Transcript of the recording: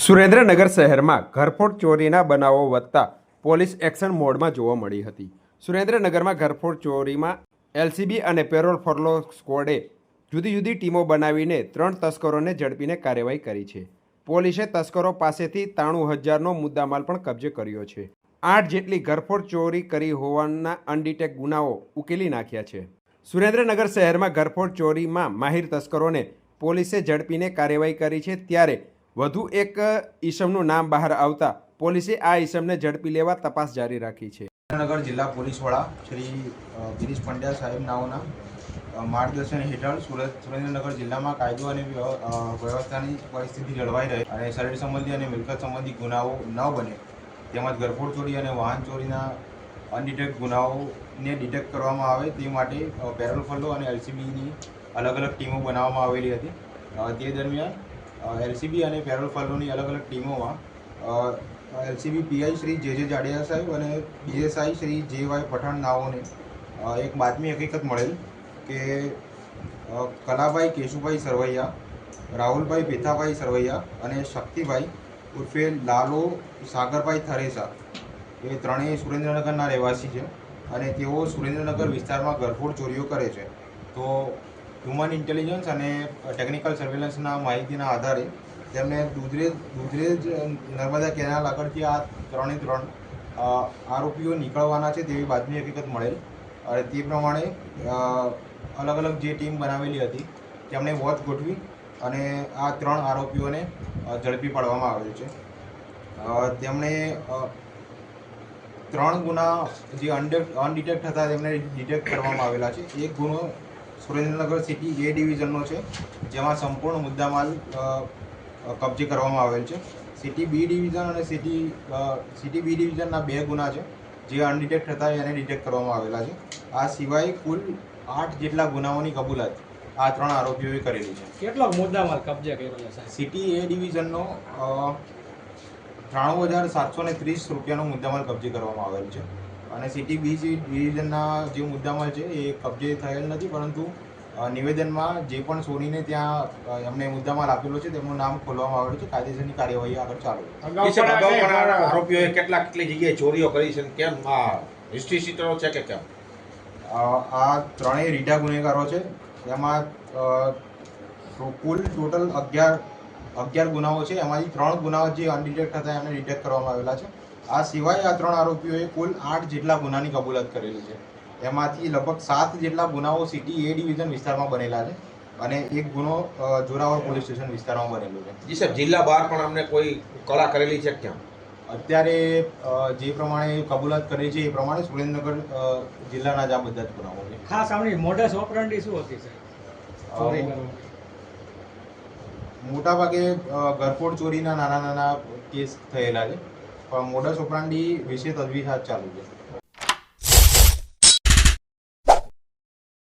સુરેન્દ્રનગર શહેરમાં ઘરફોડ ચોરીના બનાવો વધતા પોલીસ એક્શન મોડમાં જોવા મળી હતી. સુરેન્દ્રનગરમાં ઘરફોડ ચોરીમાં એલસીબી અને પેરોલ ફોરલો સ્કોડે જુદી જુદી ટીમો બનાવીને ત્રણ તસ્કરોને ઝડપીને કાર્યવાહી કરી છે. પોલીસે તસ્કરો પાસેથી ત્રાણું હજારનો મુદ્દામાલ પણ કબજે કર્યો છે. આઠ જેટલી ઘરફોડ ચોરી કરી હોવાના અનડિટેક ગુનાઓ ઉકેલી નાખ્યા છે. સુરેન્દ્રનગર શહેરમાં ઘરફોડ ચોરીમાં માહિર તસ્કરોને પોલીસે ઝડપીને કાર્યવાહી કરી છે, ત્યારે વધુ એક ઈસમનું નામ બહાર આવતા પોલીસે આ ઈસમને ઝડપી લેવા તપાસ જારી રાખી છે. સુરેન્દ્રનગર જિલ્લા પોલીસ વડા શ્રી ગિરીશ પંડ્યા સાહેબ નાઓના માર્ગદર્શન હેઠળ સુરત સુરેન્દ્રનગર જિલ્લામાં કાયદો અને વ્યવ- વ્યવસ્થાની પરિસ્થિતિ જળવાઈ રહે અને શરીર સંબંધી અને મિલકત સંબંધી ગુનાઓ ન બને, તેમજ ઘરફોડ ચોરી અને વાહન ચોરીના અનડિટેક્ટ ગુનાઓને ડિટેક્ટ કરવામાં આવે તે માટે પેરોલ ફલ્લો અને એલસીબીની અલગ અલગ ટીમો બનાવવામાં આવેલી હતી. તે દરમિયાન એલસીબી અને પેરોલ ફાલોની અલગ અલગ ટીમોમાં એલસીબી પીઆઈ શ્રી જે જે જાડેજા સાહેબ અને બીએસઆઈ શ્રી જે વાય પઠાણ નાઓને એક બાતમી હકીકત મળેલ કે કલાભાઈ કેશુભાઈ સરવૈયા, રાહુલભાઈ ભેથાભાઈ સરવૈયા અને શક્તિભાઈ ઉર્ફે લાલો સાગરભાઈ થરેસા, એ ત્રણેય સુરેન્દ્રનગરના રહેવાસી છે અને તેઓ સુરેન્દ્રનગર વિસ્તારમાં ગરફોડ ચોરીઓ કરે છે. તો હ્યુમન ઇન્ટેલિજન્સ અને ટેકનિકલ સર્વેલન્સના માહિતીના આધારે તેમને દુધરેજ દુધરેજ નર્મદા કેનાલ આગળથી આ ત્રણે ત્રણ આરોપીઓ નીકળવાના છે તેવી બાતમી હકીકત મળેલ. અને તે પ્રમાણે અલગ અલગ જે ટીમ બનાવેલી હતી, તેમણે વોચ ગોઠવી અને આ ત્રણ આરોપીઓને ઝડપી પાડવામાં આવેલ છે. તેમણે ત્રણ ગુના જે અનડિટેક્ટ હતા, તેમને ડિટેક્ટ કરવામાં આવેલા છે. એક ગુનો સુરેન્દ્રનગર સિટી એ ડિવિઝનનો છે જેમાં સંપૂર્ણ મુદ્દામાલ કબજે કરવામાં આવેલ છે. સિટી બી ડિવિઝન અને સિટી સિટી બી ડિવિઝનના બે ગુના છે જે અનડિટેક્ટ હતા એને ડિટેક્ટ કરવામાં આવેલા છે. આ સિવાય કુલ આઠ જેટલા ગુનાઓની કબૂલાત આ ત્રણ આરોપીઓએ કરેલી છે. કેટલો મુદ્દામાલ કબજે કર્યો છે સિટી એ ડિવિઝનનો ત્રાણું હજાર સાતસો ને ત્રીસ રૂપિયાનો મુદ્દામાલ કબજે કરવામાં આવેલ છે. અને સિટી બી ડિવિઝનના જે મુદ્દામાલ છે એ કબજે થયેલ નથી પરંતુ નિવેદનમાં જે પણ સોનીને ત્યાં એમને મુદ્દામાલ આપેલો છે તેમનું નામ ખોલવામાં આવેલું છે કાયદેસરની કાર્યવાહી આગળ ચાલુ આરોપીઓએ કેટલા કેટલી જગ્યાએ ચોરીઓ કરી છે કેમ? આ હિસ્ટ્રી સીટરો છે કે કેમ? આ ત્રણેય રીઢા ગુનેગારો છે. એમાં કુલ ટોટલ અગિયાર અગિયાર ગુનાઓ છે. એમાંથી ત્રણ ગુનાઓ જે અનડિટેક્ટ હતા એમને ડિટેક્ટ કરવામાં આવેલા છે. આ સિવાય આ ત્રણ આરોપીઓએ કુલ આઠ જેટલા ગુનાની કબૂલાત કરેલી છે. એમાંથી લગભગ સાત જેટલા ગુનાઓ સિટી એ ડિવિઝન વિસ્તારમાં બનેલા છે અને એક ગુનો જોરાવર પોલીસ સ્ટેશન વિસ્તારમાં બનેલો છે. જી સાહેબ જિલ્લા બહાર પણ અમને કોઈ કળા કરેલી છે કે અત્યારે જે પ્રમાણે કબૂલાત કરી છે એ પ્રમાણે સુરેન્દ્રનગર જિલ્લાના જ આ બધા જ ગુનાઓ છે. ખાસ આપણી મોડસ ઓપરન્ડી શું હતી સાહેબ મોટાભાગે ઘરફોડ ચોરીના નાના નાના કેસ થયેલા છે. પણ મોડસ ઓપરાન્ડી વિશે તજવીજ હાથ ચાલુ છે.